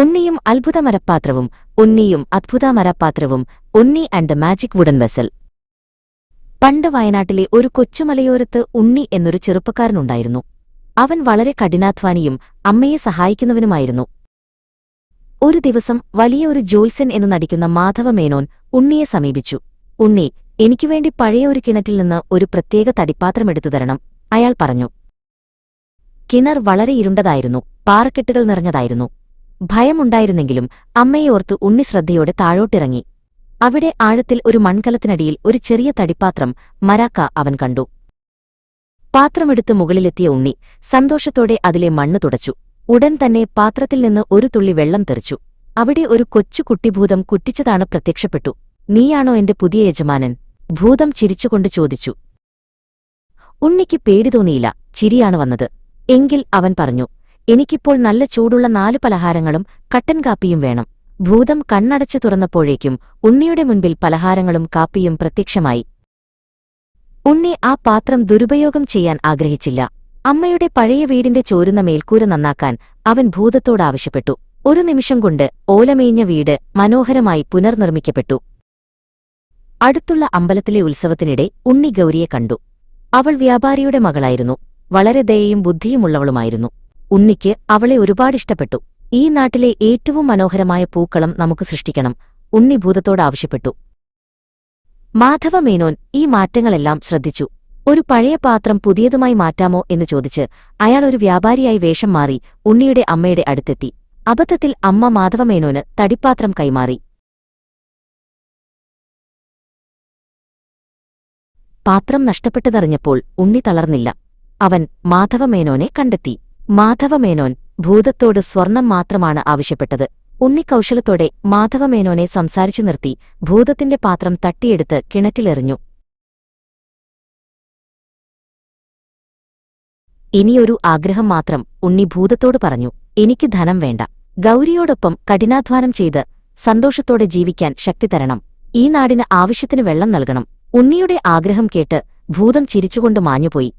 ഉണ്ണിയും അത്ഭുതമരപ്പാത്രവും ഉണ്ണിയും അത്ഭുതമരപ്പാത്രവും Unni and the magic wooden vessel. പണ്ട് വയനാട്ടിലെ ഒരു കൊച്ചുമലയോരത്ത് ഉണ്ണി എന്നൊരു ചെറുപ്പക്കാരനുണ്ടായിരുന്നു. അവൻ വളരെ കഠിനാധ്വാനിയും അമ്മയെ സഹായിക്കുന്നവനുമായിരുന്നു. ഒരു ദിവസം വലിയ ഒരു ജോത്സ്യൻ എന്ന് നടിക്കുന്ന മാധവ മേനോൻ ഉണ്ണിയെ സമീപിച്ചു. ഉണ്ണി എനിക്കുവേണ്ടി പഴയ ഒരു കിണറ്റിൽ നിന്ന് ഒരു പ്രത്യേക തടിപ്പാത്രമെടുത്തു തരണം അയാൾ പറഞ്ഞു. കിണർ വളരെ ഇരുണ്ടതായിരുന്നു പാറക്കെട്ടുകൾ നിറഞ്ഞതായിരുന്നു. ഭയമുണ്ടായിരുന്നെങ്കിലും അമ്മയെ ഓർത്ത് ഉണ്ണി ശ്രദ്ധയോടെ താഴോട്ടിറങ്ങി. അവിടെ ആഴത്തിൽ ഒരു മൺകലത്തിനടിയിൽ ഒരു ചെറിയ തടിപ്പാത്രം മരാക്ക അവൻ കണ്ടു. പാത്രമെടുത്ത് മുകളിലെത്തിയ ഉണ്ണി സന്തോഷത്തോടെ അതിലെ മണ്ണ് തുടച്ചു. ഉടൻ തന്നെ പാത്രത്തിൽ നിന്ന് ഒരു തുള്ളി വെള്ളം തെറിച്ചു. അവിടെ ഒരു കൊച്ചു കുട്ടിഭൂതം കുറ്റിച്ചതാണ് പ്രത്യക്ഷപ്പെട്ടു. നീയാണോ എന്റെ പുതിയ യജമാനൻ? ഭൂതം ചിരിച്ചുകൊണ്ട് ചോദിച്ചു. ഉണ്ണിക്ക് പേടി തോന്നിയില്ല. ചിരിയാണ് വന്നത്. എങ്കിൽ അവൻ പറഞ്ഞു എനിക്കിപ്പോൾ നല്ല ചൂടുള്ള നാല് പലഹാരങ്ങളും കട്ടൻ കാപ്പിയും വേണം. ഭൂതം കണ്ണടച്ചു തുറന്നപ്പോഴേക്കും ഉണ്ണിയുടെ മുൻപിൽ പലഹാരങ്ങളും കാപ്പിയും പ്രത്യക്ഷമായി. ഉണ്ണി ആ പാത്രം ദുരുപയോഗം ചെയ്യാൻ ആഗ്രഹിച്ചില്ല. അമ്മയുടെ പഴയ വീടിന്റെ ചോരുന്ന മേൽക്കൂര നന്നാക്കാൻ അവൻ ഭൂതത്തോടാവശ്യപ്പെട്ടു ഒരു നിമിഷം കൊണ്ട് ഓലമേഞ്ഞ വീട് മനോഹരമായി പുനർനിർമ്മിക്കപ്പെട്ടു. അടുത്തുള്ള അമ്പലത്തിലെ ഉത്സവത്തിനിടെ ഉണ്ണി ഗൗരിയെ കണ്ടു. അവൾ വ്യാപാരിയുടെ മകളായിരുന്നു. വളരെ ദയയും ബുദ്ധിയുമുള്ളവളുമായിരുന്നു ഉണ്ണിക്ക് അവളെ ഒരുപാട് ഇഷ്ടപ്പെട്ടു. ഈ നാട്ടിലെ ഏറ്റവും മനോഹരമായ പൂക്കളം നമുക്ക് സൃഷ്ടിക്കണം. ഉണ്ണി ഭൂതത്തോടാവശ്യപ്പെട്ടു മാധവ മേനോൻ ഈ മാറ്റങ്ങളെല്ലാം ശ്രദ്ധിച്ചു. ഒരു പഴയ പാത്രം പുതിയതുമായി മാറ്റാമോ എന്ന് ചോദിച്ച് അയാൾ ഒരു വ്യാപാരിയായി വേഷം മാറി ഉണ്ണിയുടെ അമ്മയുടെ അടുത്തെത്തി. അബദ്ധത്തിൽ അമ്മ മാധവമേനോന് തടിപ്പാത്രം കൈമാറി. പാത്രം നഷ്ടപ്പെട്ടതറിഞ്ഞപ്പോൾ ഉണ്ണി തളർന്നില്ല. അവൻ മാധവമേനോനെ കണ്ടെത്തി. മാധവമേനോൻ ഭൂതത്തോട് സ്വർണം മാത്രമാണ് ആവശ്യപ്പെട്ടത്. ഉണ്ണി കൗശലത്തോടെ മാധവമേനോനെ സംസാരിച്ചു നിർത്തി ഭൂതത്തിന്റെ പാത്രം തട്ടിയെടുത്ത് കിണറ്റിലെറിഞ്ഞു. ഇനിയൊരു ആഗ്രഹം മാത്രം ഉണ്ണി ഭൂതത്തോട് പറഞ്ഞു എനിക്ക് ധനം വേണ്ട. ഗൗരിയോടൊപ്പം കഠിനാധ്വാനം ചെയ്ത് സന്തോഷത്തോടെ ജീവിക്കാൻ ശക്തി തരണം. ഈ നാടിന് ആവശ്യത്തിന് വെള്ളം നൽകണം. ഉണ്ണിയുടെ ആഗ്രഹം കേട്ട് ഭൂതം ചിരിച്ചുകൊണ്ട് മാഞ്ഞുപോയി.